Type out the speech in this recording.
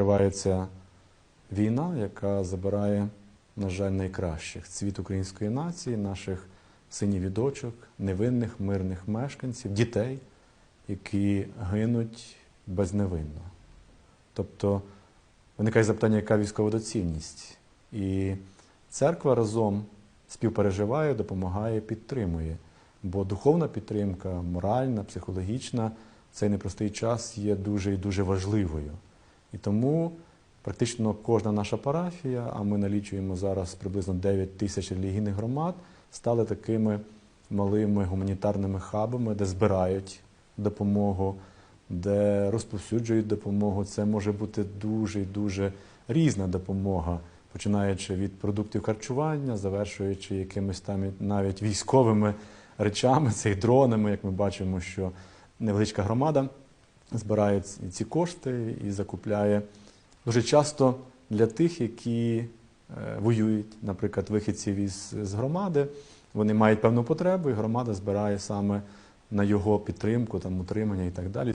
Тривається війна, яка забирає, на жаль, найкращих цвіт української нації, наших синів і дочок, невинних мирних мешканців, дітей, які гинуть безневинно. Тобто виникає запитання, яка військова доцільність. І церква разом співпереживає, допомагає, підтримує. Бо духовна підтримка, моральна, психологічна цей непростий час є дуже і дуже важливою. І тому практично кожна наша парафія, а ми налічуємо зараз приблизно 9 тисяч релігійних громад, стали такими малими гуманітарними хабами, де збирають допомогу, де розповсюджують допомогу. Це може бути дуже дуже різна допомога, починаючи від продуктів харчування, завершуючи якимись там навіть військовими речами, це і дронами, як ми бачимо, що невеличка громада збирає ці- кошти і закупляє дуже часто для тих, які е, воюють, наприклад, вихідців із з громади, вони мають певну потребу, і громада збирає саме на його підтримку, там, утримання і так далі.